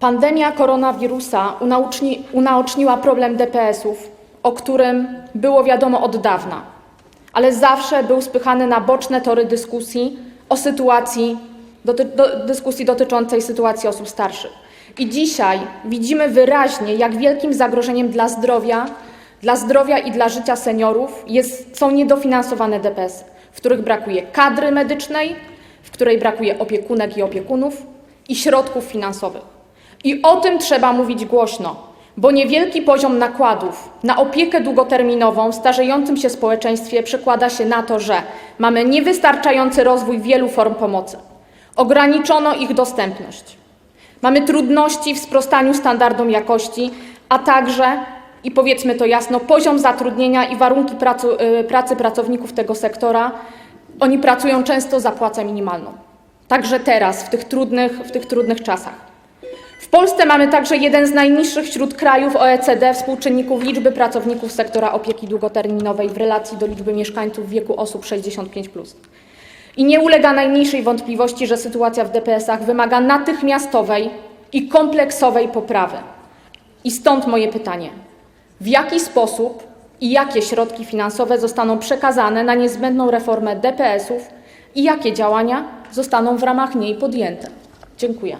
Pandemia koronawirusa unaoczni, unaoczniła problem DPS-ów, o którym było wiadomo od dawna, ale zawsze był spychany na boczne tory dyskusji o sytuacji, doty, do, dyskusji dotyczącej sytuacji osób starszych. I dzisiaj widzimy wyraźnie, jak wielkim zagrożeniem dla zdrowia, dla zdrowia i dla życia seniorów jest, są niedofinansowane DPS, w których brakuje kadry medycznej, w której brakuje opiekunek i opiekunów i środków finansowych. I o tym trzeba mówić głośno, bo niewielki poziom nakładów na opiekę długoterminową w starzejącym się społeczeństwie przekłada się na to, że mamy niewystarczający rozwój wielu form pomocy, ograniczono ich dostępność, mamy trudności w sprostaniu standardom jakości, a także, i powiedzmy to jasno, poziom zatrudnienia i warunki pracy, pracy pracowników tego sektora, oni pracują często za płacę minimalną. Także teraz, w tych trudnych, w tych trudnych czasach. Polsce mamy także jeden z najniższych wśród krajów OECD współczynników liczby pracowników sektora opieki długoterminowej w relacji do liczby mieszkańców w wieku osób 65+. I nie ulega najmniejszej wątpliwości, że sytuacja w DPS-ach wymaga natychmiastowej i kompleksowej poprawy. I stąd moje pytanie: w jaki sposób i jakie środki finansowe zostaną przekazane na niezbędną reformę DPS-ów i jakie działania zostaną w ramach niej podjęte? Dziękuję.